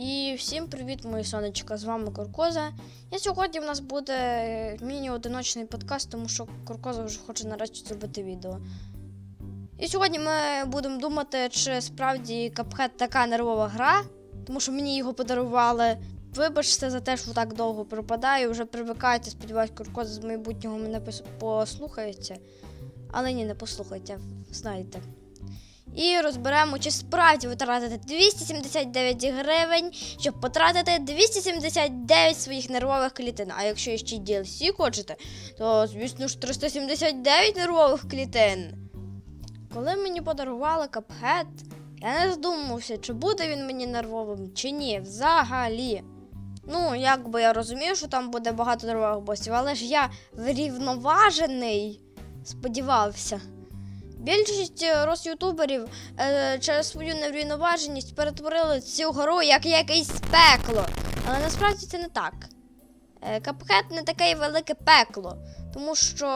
І всім привіт, мої сонечка! З вами Куркоза. І сьогодні в нас буде міні-одиночний подкаст, тому що Куркоза вже хоче нарешті зробити відео. І сьогодні ми будемо думати, чи справді Cuphead така нервова гра, тому що мені його подарували. Вибачте за те, що так довго пропадаю, вже привикайте, сподіваюсь, Куркоза з майбутнього мене послухається. Але ні, не послухайте, знаєте. І розберемо, чи справді ви тратите 279 гривень, щоб потратити 279 своїх нервових клітин. А якщо ще DLC хочете, то звісно ж 379 нервових клітин. Коли мені подарували капхет, я не задумався, чи буде він мені нервовим, чи ні, взагалі. Ну, якби я розумію, що там буде багато нервових босів, але ж я врівноважений, сподівався. Більшість е, розютуберів е, через свою неврівноваженість перетворили цю гру як якесь пекло. Але насправді це не так. Е, Капхет не таке велике пекло, тому що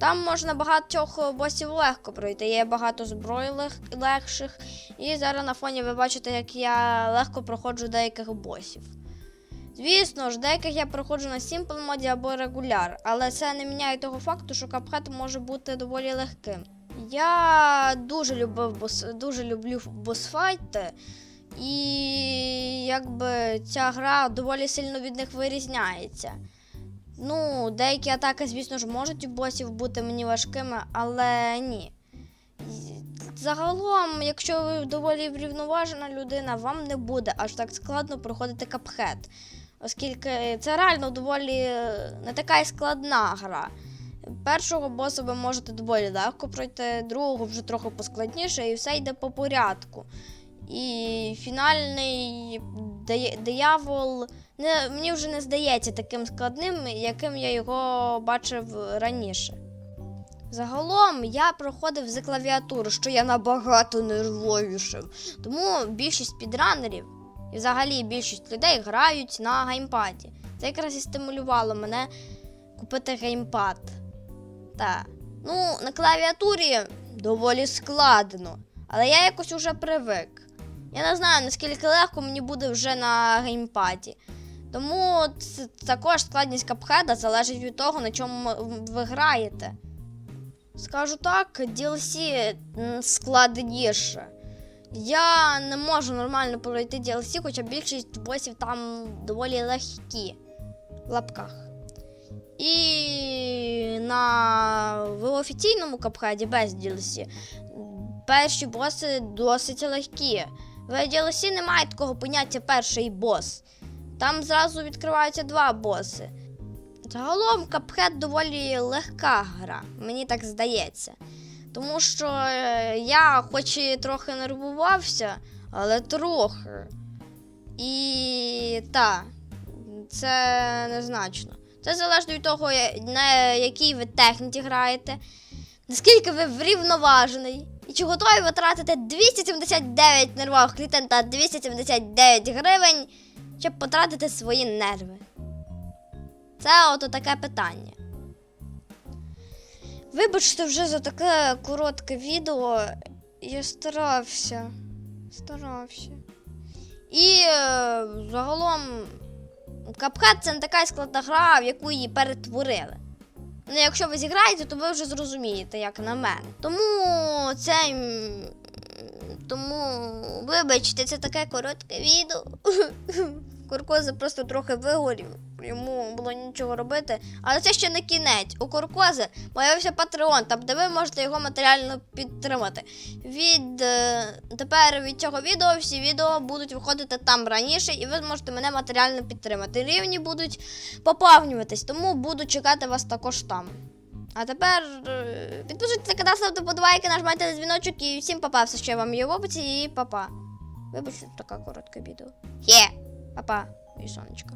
там можна багатьох босів легко пройти. Є багато зброї лег- легших. І зараз на фоні ви бачите, як я легко проходжу деяких босів. Звісно ж, деяких я проходжу на Simple моді або регуляр, але це не міняє того факту, що капхет може бути доволі легким. Я дуже любив бос, дуже люблю босфайти, і якби ця гра доволі сильно від них вирізняється. Ну, деякі атаки, звісно ж, можуть у босів бути мені важкими, але ні. Загалом, якщо ви доволі врівноважена людина, вам не буде аж так складно проходити капхет. Оскільки це реально доволі е, не така й складна гра. Першого боса ви можете доволі легко пройти, другого вже трохи поскладніше, і все йде по порядку. І фінальний диявол не, мені вже не здається таким складним, яким я його бачив раніше. Загалом я проходив за клавіатуру, що я набагато нервовішим. Тому більшість підранерів і взагалі більшість людей грають на геймпаді. Це якраз і стимулювало мене купити геймпад. Та. Ну, на клавіатурі доволі складно, але я якось уже привик. Я не знаю, наскільки легко мені буде вже на геймпаді. Тому також складність капхеда залежить від того, на чому ви граєте. Скажу так, DLC складніше. Я не можу нормально пройти DLC, хоча більшість босів там доволі легкі в лапках. І на в офіційному капхеді без DLC перші боси досить легкі. В DLC немає такого поняття перший бос. Там зразу відкриваються два боси. Загалом капхед доволі легка гра, мені так здається. Тому що е, я хоч і трохи нервувався, але трохи. І та, це незначно. Це залежить від того, на якій ви техніці граєте, наскільки ви врівноважений, і чи готові ви тратити 279 нервових клітин та 279 гривень, щоб потратити свої нерви. Це ото таке питання. Вибачте вже за таке коротке відео. Я старався. Старався. І е, загалом Cuphead це не така складна гра, в яку її перетворили. Ну, якщо ви зіграєте, то ви вже зрозумієте, як на мене. Тому це. Тому, вибачте, це таке коротке відео. Куркоза просто трохи вигорів, йому було нічого робити. Але це ще не кінець. У Куркози появився Patreon, там де ви можете його матеріально підтримати. Від е, тепер від цього відео всі відео будуть виходити там раніше, і ви зможете мене матеріально підтримати. Рівні будуть поповнюватись, тому буду чекати вас також там. А тепер е, підписуйтесь на канал, ставте подобайки, нажимайте на дзвіночок і всім папа. Все, я вам є в описі, і папа. Вибачте, таке коротке відео. Є! Папа, и сонечко.